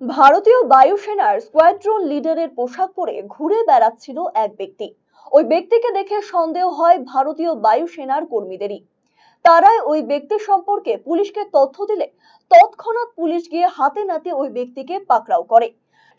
ভারতীয় বায়ুসেনার স্কোয়াড্রন লিডারের পোশাক পরে ঘুরে বেড়াচ্ছিল এক ব্যক্তি। ওই ব্যক্তিকে দেখে সন্দেহ হয় ভারতীয় বায়ুসেনার কর্মীদেরই। তারাই ওই ব্যক্তি সম্পর্কে পুলিশকে তথ্য দিলে তৎক্ষণাৎ পুলিশ গিয়ে হাতে নাতে ওই ব্যক্তিকে পাকড়াও করে।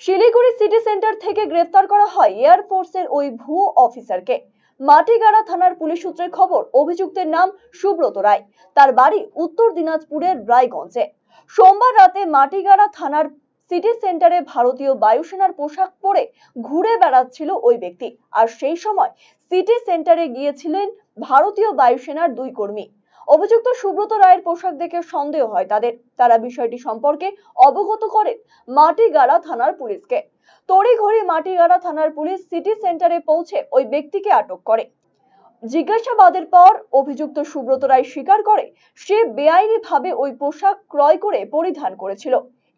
শিলিগুড়ি সিটি সেন্টার থেকে গ্রেফতার করা হয় এয়ারফোর্সের ওই ভুয়ো অফিসারকে। মাটিগাড়া থানার পুলিশ সূত্রের খবর, অভিযুক্তের নাম সুব্রত রায়। তার বাড়ি উত্তর দিনাজপুরের রায়গঞ্জে। সোমবার রাতে মাটিগাড়া থানার সিটি সেন্টারে ভারতীয় বায়ুসেনার পোশাক পরে ঘুরে বেড়াচ্ছিল ওই ব্যক্তি। আর সেই সময় সিটি সেন্টারে গিয়েছিলেন ভারতীয় বায়ুসেনার দুই কর্মী। অভিযুক্ত সুব্রত রায়ের পোশাক দেখে সন্দেহ হয় তাদের। তারা বিষয়টি সম্পর্কে অবগত করেন মাটিগাড়া থানার পুলিশকে। তড়িঘড়ি মাটিগাড়া থানার পুলিশ সিটি সেন্টারে পৌঁছে ওই ব্যক্তিকে আটক করে। জিজ্ঞাসাবাদের পর অভিযুক্ত সুব্রত রায় স্বীকার করে সে বেআইনিভাবে ওই পোশাক ক্রয় করে পরিধান করেছিল।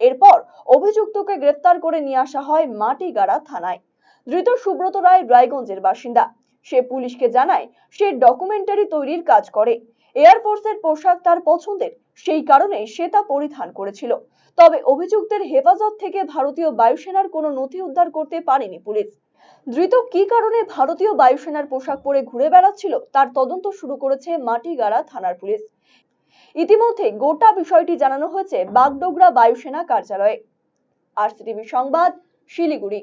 এরপর অভিযুক্তকে গ্রেফতার করে নিয়ে আসা হয় মাটিগাড়া থানায়। ধৃত সুব্রত রায় রায়গঞ্জের বাসিন্দা। সে পুলিশকে জানায়, সে ডকুমেন্টারি তৈরির কাজ করে। এয়ারফোর্সের পোশাক তার পছন্দের, সেই কারণে সে তা পরিধান করেছিল। তবে অভিযুক্তের হেফাজত থেকে ভারতীয় বায়ুসেনার কোনো নথি উদ্ধার করতে পারেনি পুলিশ। ধৃত কি কারণে ভারতীয় বায়ুসেনার পোশাক পরে ঘুরে বেড়াচ্ছিল, তার তদন্ত শুরু করেছে মাটিগাড়া থানার পুলিশ। ইতিমধ্যে গোটা বিষয়টি জানানো হয়েছে বাগডোগরা বায়ুসেনা কার্যালয়ে। আরসিটিভি সংবাদ শিলিগুড়ি।